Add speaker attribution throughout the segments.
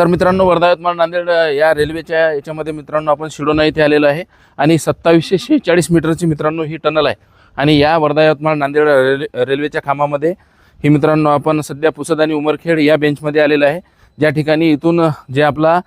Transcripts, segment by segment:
Speaker 1: तर मित्रांनो वर्धा यवतमाळ नांदेड या रेल्वेच्या याच्यामध्ये मित्रांनो आपण शिडोना इथे आलेलो आहे आणि सत्तावीसशे शेहेचाळीस मीटरची मित्रांनो ही टनल आहे. आणि या वर्धा यवतमाळ नांदेड रेल्वे रेल्वेच्या खांबामध्ये ही मित्रांनो आपण सध्या पुसद आणि उमरखेड या बेंचमध्ये आलेलं आहे. ज्या ठिकाणी इथून जे आपला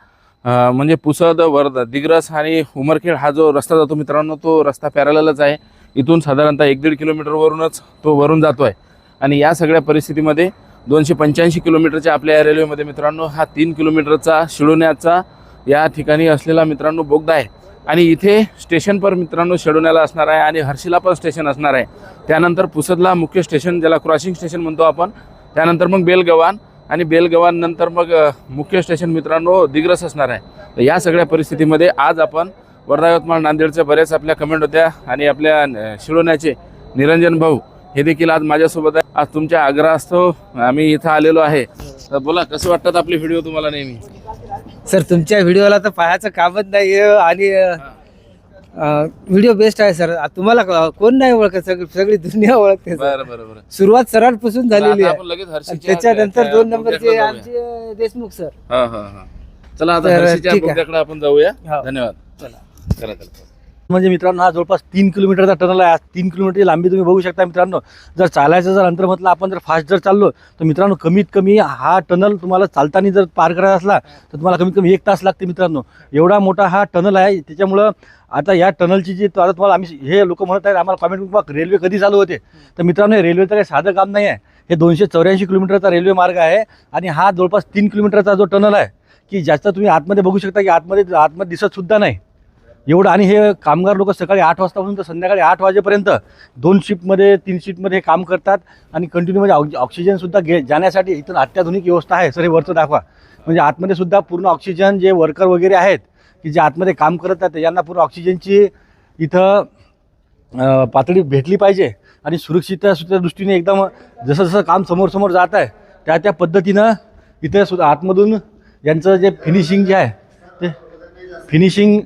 Speaker 1: म्हणजे पुसद वर्धा दिग्रस आणि उमरखेड हा जो रस्ता जातो मित्रांनो तो रस्ता पॅरलच आहे. इथून साधारणतः एक दीड किलोमीटरवरूनच तो वरून जातो आहे आणि या सगळ्या परिस्थितीमध्ये दोनशे पंच्याऐंशी किलोमीटरच्या आपल्या या रेल्वेमध्ये मित्रांनो हा तीन किलोमीटरचा शिडोण्याचा या ठिकाणी असलेला मित्रांनो बोगदा आहे. आणि इथे स्टेशन पर मित्रांनो शेडोण्याला असणार आहे आणि हर्षीला पण स्टेशन असणार आहे. त्यानंतर पुसदला मुख्य स्टेशन ज्याला क्रॉसिंग स्टेशन म्हणतो आपण. त्यानंतर मग बेलगवान आणि बेलगवान नंतर मग मुख्य स्टेशन मित्रांनो दिग्रस असणार आहे. तर या सगळ्या परिस्थितीमध्ये आज आपण वर्धा यवतमाळ नांदेडच्या बऱ्याच आपल्या कमेंट होत्या आणि आपल्या अ, शिडोण्याचे निरंजन भाऊ हे देखील आज माझ्यासोबत आहे. आज तुमच्या आग्रहास्तव आम्ही इथं आलेलो आहे. तर बोला कसं वाटतात आपले व्हिडिओ तुम्हाला नेहमी?
Speaker 2: सर तुमच्या व्हिडिओला तर पाहायचं कामच नाही आणि व्हिडिओ बेस्ट आहे सर. तुम्हाला कोण नाही ओळखत? सगळी सगळी दुनिया ओळखते.
Speaker 1: बरं बरं बरं.
Speaker 2: सुरुवात सरांपासून झालेली आहे.
Speaker 1: आपण लगेच
Speaker 2: त्याच्यानंतर
Speaker 1: त्या
Speaker 2: दोन नंबरचे
Speaker 1: बोगद्याकडे
Speaker 2: आमचे अं, देशमुख सर.
Speaker 1: हा हा हा. चला आता
Speaker 2: तर
Speaker 1: हर्षीच्या
Speaker 2: ठीक आहे.
Speaker 1: बोगद्याकडे आपण जाऊया.
Speaker 2: हो.
Speaker 1: धन्यवाद. चला. चला चला.
Speaker 3: म्हणजे मित्रांनो हा जवळपास तीन किलोमीटरचा टनल आहे. तीन किलोमीटरची लांबी तुम्ही बघू शकता मित्रांनो. जर चालायचं जर अंतर म्हटलं आपण जर फास्ट जर चाललो तर मित्रांनो कमीत कमी हा टनल तुम्हाला चालताना जर पार करायचा असला तर तुम्हाला कमीत कमी एक तास लागते मित्रांनो. एवढा मोठा हा टनल आहे. त्याच्यामुळं आता या टनलची जी आता तुम्हाला आम्ही हे लोक म्हणत आहेत आम्हाला कमेंट बघ रेल्वे कधी चालू होते? तर मित्रांनो हे रेल्वेचं काही साधं काम नाही आहे. हे दोनशे चौऱ्याऐंशी किलोमीटरचा रेल्वे मार्ग आहे आणि हा जवळपास तीन किलोमीटरचा जो टनल आहे की ज्याचा तुम्ही आतमध्ये बघू शकता की आतमध्ये आतमध्ये दिसत सुद्धा नाही. एवढं आणि हे कामगार लोक सकाळी आठ वाजतापासून तर संध्याकाळी आठ वाजेपर्यंत दोन शिफ्टमध्ये तीन शिफ्टमध्ये हे काम करतात आणि कंटिन्यू म्हणजे ऑक्सि- ऑक्सिजनसुद्धा घे जाण्यासाठी इथं अत्याधुनिक व्यवस्था आहे सर हे वरचं दाखवा. म्हणजे आतमध्ये सुद्धा पूर्ण ऑक्सिजन जे वर्कर वगैरे आहेत की जे आतमध्ये काम करत आहेत यांना पूर्ण ऑक्सिजनची इथं पातळी भेटली पाहिजे आणि सुरक्षिततेच्या दृष्टीने एकदम जसं जसं काम समोर समोर जात आहे त्या त्या पद्धतीनं इथे सुद्धा आतमधून यांचं जे फिनिशिंग जे आहे ते फिनिशिंग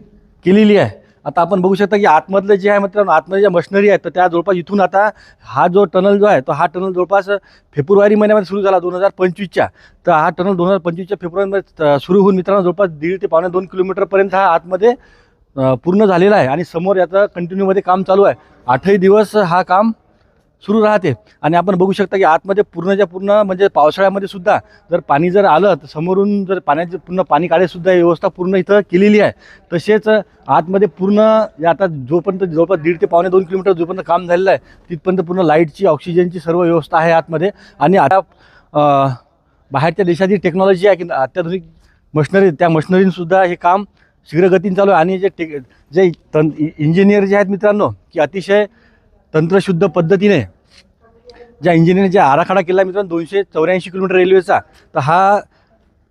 Speaker 3: केलेली आहे. आता आपण बघू शकता की आतमधलं जे आहे मित्रांनो आतमध्ये ज्या मशिनरी आहेत तर त्या जवळपास इथून आता हा जो टनल जो आहे तो हा टनल जवळपास फेब्रुवारी महिन्यामध्ये सुरू झाला दोन हजार पंचवीसच्या. तर हा टनल दोन हजार पंचवीसच्या फेब्रुवारीमध्ये सुरू होऊन मित्रांनो जवळपास दीड ते पावणे दोन किलोमीटरपर्यंत हा आतमध्ये पूर्ण झालेला आहे. आणि समोर याचं कंटिन्यूमध्ये काम चालू आहे. आठही दिवस हा काम सुरू राहते. आणि आपण बघू शकता की आतमध्ये पूर्णच्या पूर्ण म्हणजे पावसाळ्यामध्ये सुद्धा जर पाणी जर आलं तर समोरून जर पाण्याचे पूर्ण पाणी काढेसुद्धा व्यवस्था पूर्ण इथं केलेली आहे. तसेच आतमध्ये पूर्ण आता जोपर्यंत जवळपास दीड ते पावणे दोन किलोमीटर जोपर्यंत काम झालेलं आहे तिथपर्यंत पूर्ण लाईटची ऑक्सिजनची सर्व व्यवस्था आहे आतमध्ये. आणि आता बाहेरच्या देशाची टेक्नॉलॉजी आहे की अत्याधुनिक मशिनरी त्या मशिनरींसुद्धा हे काम शीघ्रगतीने चालू आहे. आणि जे टेक जे तन इंजिनियर जे आहेत मित्रांनो की अतिशय तंत्रशुद्ध पद्धतीने ज्या इंजिनिअरने ज्या आराखडा केला मित्रांनो दोनशे चौऱ्याऐंशी किलोमीटर रेल्वेचा तर हा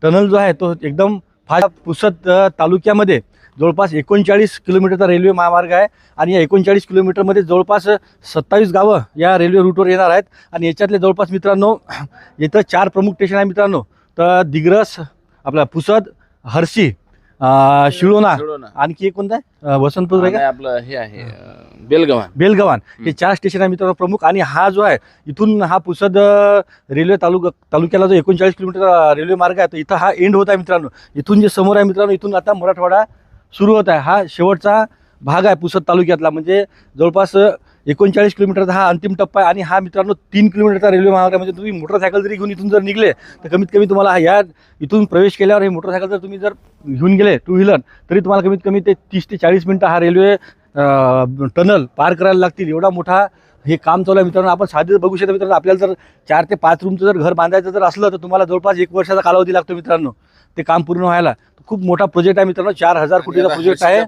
Speaker 3: टनल जो आहे तो एकदम फार पुसद तालुक्यामध्ये जवळपास एकोणचाळीस किलोमीटरचा रेल्वे महामार्ग आहे आणि या एकोणचाळीस किलोमीटरमध्ये जवळपास सत्तावीस गावं या रेल्वे रूटवर येणार आहेत. आणि याच्यातले जवळपास मित्रांनो इथं चार प्रमुख स्टेशन आहे मित्रांनो तर दिग्रस आपला पुसद हर्षी अ, शिळोना
Speaker 1: शिळोना.
Speaker 3: आणखी एक कोणतं आहे? अ, वसंतपूर आहे का
Speaker 1: आणि आपलं हे आहे अं, बेलगवान
Speaker 3: बेलगवान हे चार स्टेशन आहे मित्रांनो प्रमुख. आणि हा जो आहे इथून हा पुसद अ, रेल्वे तालुका तालुक्याला जो एकोणचाळीस किलोमीटर रेल्वे मार्ग आहे तर इथं हा एंड होत आहे मित्रांनो. इथून जे समोर आहे मित्रांनो इथून आता मराठवाडा सुरू होत आहे. हा शेवटचा भाग आहे पुसद तालुक्यातला. म्हणजे जवळपास एकोणचाळीस किलोमीटरचा हा अंतिम टप्पा आहे आणि हा मित्रांनो तीन किलोमीटरचा रेल्वे मार्ग आहे म्हणजे तुम्ही मोटरसायकल जरी घेऊन इथून जर निघले तर कमीत कमी तुम्हाला हा या इथून प्रवेश केल्यावर हे मोटरसायकल जर तुम्ही जर घेऊन गेले टू व्हीलर तरी तुम्हाला कमीत कमी ते तीस ते चाळीस मिनटं हा रेल्वे टनल पार करायला लागतील. एवढा मोठा हे काम चालू आहे मित्रांनो. आपण साधे बघू शकता मित्रांनो आपल्याला जर चार ते पाच रूमचं जर घर बांधायचं जर असलं तर तुम्हाला जवळपास एक वर्षाचा कालावधी लागतो मित्रांनो ते काम पूर्ण व्हायला. खूप मोठा प्रोजेक्ट आहे मित्रांनो. चार हजार कोटीचा प्रोजेक्ट आहे.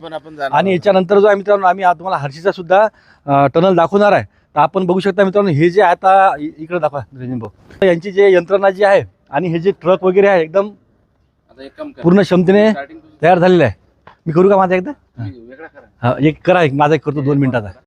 Speaker 3: आणि. याच्यानंतर जो आहे मित्रांनो आम्ही आज तुम्हाला हर्षीचा सुद्धा टनल दाखवणार आहे. तर आपण बघू शकता मित्रांनो हे जे आता इकडे दाखवा रंजन भाऊ. यांची जे यंत्रणा जी आहे आणि हे जे ट्रक वगैरे आहे एकदम. पूर्ण क्षमतेने तयार झालेलं आहे. मी करू का माझा एकदा? हा एक करा एक माझा एक करतो दोन मिनिटाचा.